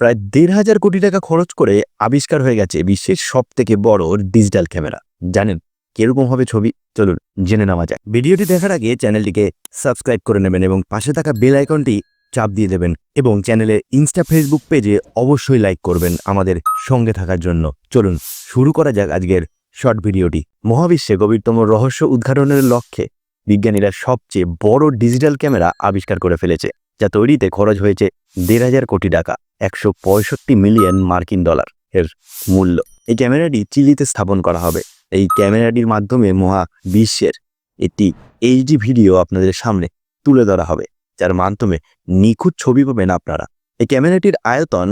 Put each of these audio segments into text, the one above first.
প্রায় দেড় হাজার কোটি টাকা খরচ করে আবিষ্কার হয়ে গেছে বিশ্বের সব থেকে বড় ডিজিটাল ক্যামেরা। জানেন, কীরকম হবে ছবি? চলুন জেনে নেওয়া যাক। ভিডিওটি দেখার আগে চ্যানেলটিকে সাবস্ক্রাইব করে নেবেন এবং পাশে থাকা বেল আইকনটি চাপ দিয়ে দেবেন এবং চ্যানেলে ইনস্টা, ফেসবুক পেজে অবশ্যই লাইক করবেন আমাদের সঙ্গে থাকার জন্য। চলুন শুরু করা যাক আজকের শর্ট ভিডিওটি। মহাবিশ্বে গভীরতম রহস্য উদ্ঘাটনের লক্ষ্যে বিজ্ঞানীরা সবচেয়ে বড় ডিজিটাল ক্যামেরা আবিষ্কার করে ফেলেছে, যা তৈরিতে খরচ হয়েছে দেড় হাজার কোটি টাকা। একশো পঁয়ষট্টি মিলিয়ন মার্কিন ডলার এর মূল্য। এই ক্যামেরাটি চিলিতে স্থাপন করা হবে। এই ক্যামেরাটির মাধ্যমে মহা বিশ্বের একটি এইচডি ভিডিও আপনাদের সামনে তুলে ধরা হবে, যার মাধ্যমে নিখুঁত ছবি পাবেন আপনারা। এই ক্যামেরাটির আয়তন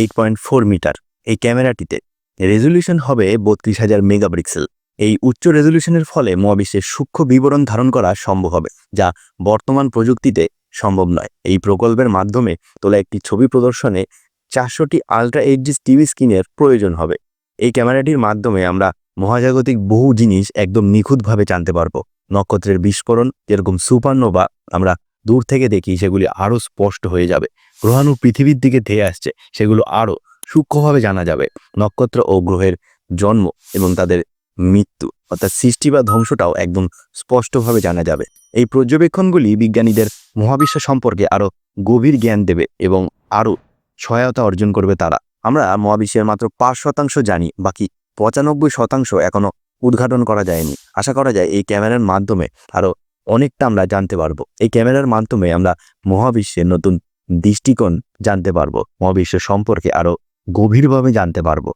এইট পয়েন্ট ফোর মিটার। এই ক্যামেরাটিতে রেজলিউশন হবে বত্রিশ হাজার মেগাপিক্সেল। এই উচ্চ রেজলিউশনের ফলে মহাবিশ্বের সূক্ষ্ম বিবরণ ধারণ করা সম্ভব হবে, যা বর্তমান প্রযুক্তিতে সম্ভব নয়। এই প্রকল্পের মাধ্যমে তোলা একটি ছবি প্রদর্শনে চারশোটি আলট্রা এইচডি টিভি স্ক্রিনের প্রয়োজন হবে। এই ক্যামেরাটির মাধ্যমে আমরা মহাজাগতিক বহু জিনিস একদম নিখুঁতভাবে জানতে পারব। নক্ষত্রের বিস্ফোরণ, যেরকম সুপারনোভা আমরা দূর থেকে দেখি সেগুলি আরও স্পষ্ট হয়ে যাবে। গ্রহাণু পৃথিবীর দিকে ধেয়ে আসছে, সেগুলো আরও সূক্ষ্মভাবে জানা যাবে। নক্ষত্র ও গ্রহের জন্ম এবং তাদের মৃত্যু। অর্থাৎ সৃষ্টি বা ধ্বংসটাও একদম স্পষ্টভাবে জানা যাবে। এই পর্যবেক্ষণগুলি বিজ্ঞানীদের মহাবিশ্ব সম্পর্কে আরও গভীর জ্ঞান দেবে এবং আরও সহায়তা অর্জন করবে তারা। আমরা মহাবিশ্বের মাত্র পাঁচ শতাংশ জানি, বাকি পঁচানব্বই শতাংশ এখনও উদ্ঘাটন করা যায়নি। আশা করা যায় এই ক্যামেরার মাধ্যমে আরও অনেকটা আমরা জানতে পারব। এই ক্যামেরার মাধ্যমে আমরা মহাবিশ্বের নতুন দৃষ্টিকোণ জানতে পারব, মহাবিশ্ব সম্পর্কে আরও গভীরভাবে জানতে পারব।